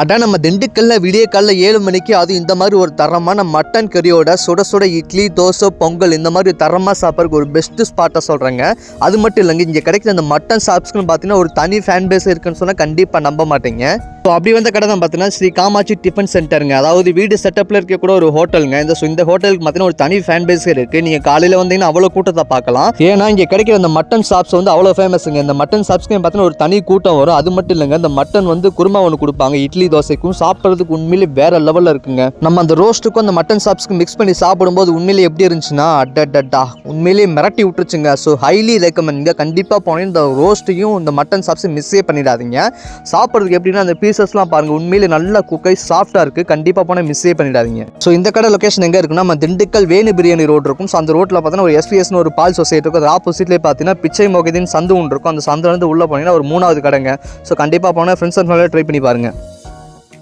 அதான் நம்ம திண்டுக்கல்ல விடிய காலைல ஏழு மணிக்கு அது இந்த மாதிரி ஒரு தரமான மட்டன் கறியோட சுட சுட இட்லி தோசை பொங்கல் இந்த மாதிரி தரமாக சாப்பிட்றதுக்கு ஒரு பெஸ்ட்டு ஸ்பாட்டை சொல்கிறேங்க அது மட்டும் இல்லைங்க இங்கே கிடைக்கிற அந்த மட்டன் ஷாப்ஸ்க்குன்னு பார்த்தீங்கன்னா ஒரு தனி ஃபேன் பேஸ் இருக்குன்னு சொன்னால் கண்டிப்பாக நம்ப மாட்டீங்க. ஸோ அப்படி வந்த கடை தான் பார்த்தீங்கன்னா ஸ்ரீ காமாட்சி டிஃபன் சென்டருங்க. அதாவது வீடு செட்டப்பில் இருக்க கூட ஒரு ஹோட்டலுங்க. இந்த ஸோ இந்த ஹோட்டலுக்கு பார்த்தீங்கன்னா ஒரு தனி ஃபேன் பேஸ் இருக்குது நீங்கள் காலையில் வந்தீங்கன்னா அவ்வளோ கூட்டத்தை பார்க்கலாம். ஏன்னா இங்கே கிடைக்கிற அந்த மட்டன் ஷாப்ஸ் வந்து அவ்வளோ ஃபேமஸுங்க இந்த மட்டன் ஷாப்ஸ்க்கு பார்த்தீங்கன்னா ஒரு தனி கூட்டம் வரும். அது மட்டும் இல்லைங்க இந்த மட்டன் வந்து குருமா ஒன்று கொடுப்பாங்க. இட்லி தோசைக்கும் சாப்பிட்றதுக்கு உண்மையிலே வேற லெவலில் இருக்குங்க. நம்ம அந்த ரோஸ்ட்டுக்கும் அந்த மட்டன் ஷாப்ஸ்க்கு மிக்ஸ் பண்ணி சாப்பிடும்போது உண்மையிலே எப்படி இருந்துச்சுன்னா அட்டா உண்மையிலேயே மிரட்டி விட்டுருச்சுங்க. ஸோ ஹைலி ரெக்கமெண்ட்ங்க கண்டிப்பாக போனேன் இந்த ரோஸ்ட்டையும் இந்த மட்டன் ஷாப்ஸையும் மிஸ்ஸே பண்ணிடாதீங்க. சாப்பிட்றதுக்கு எப்படின்னா அந்த பீசஸ்லாம் பாருங்கள் உண்மையிலே நல்லா குக்கை சாஃப்டாக இருக்குது கண்டிப்பாக போனால் மிஸ்ஸே பண்ணிடாதீங்க. ஸோ இந்த கடை லொகேஷன் எங்கே இருக்குன்னா நம்ம திண்டுக்கல் வேணு பிரியாணி ரோடு இருக்கும். ஸோ அந்த ரோட்டில் பார்த்தீங்கன்னா ஒரு எஸ்பிஎஸ்னு ஒரு பால் சொசைட்டி இருக்கும். அது ஆப்போசிட்லேயே பார்த்தீங்கன்னா பிச்சை மொகதின் சந்து ஒன்று இருக்கும். அந்த சந்தை வந்து உள்ளே போனீங்கன்னா ஒரு மூணாவது கடைங்க. ஸோ கண்டிப்பாக போனால் ஃப்ரெண்ட்ஸ் அண்ட் ட்ரை பண்ணி பாருங்கள்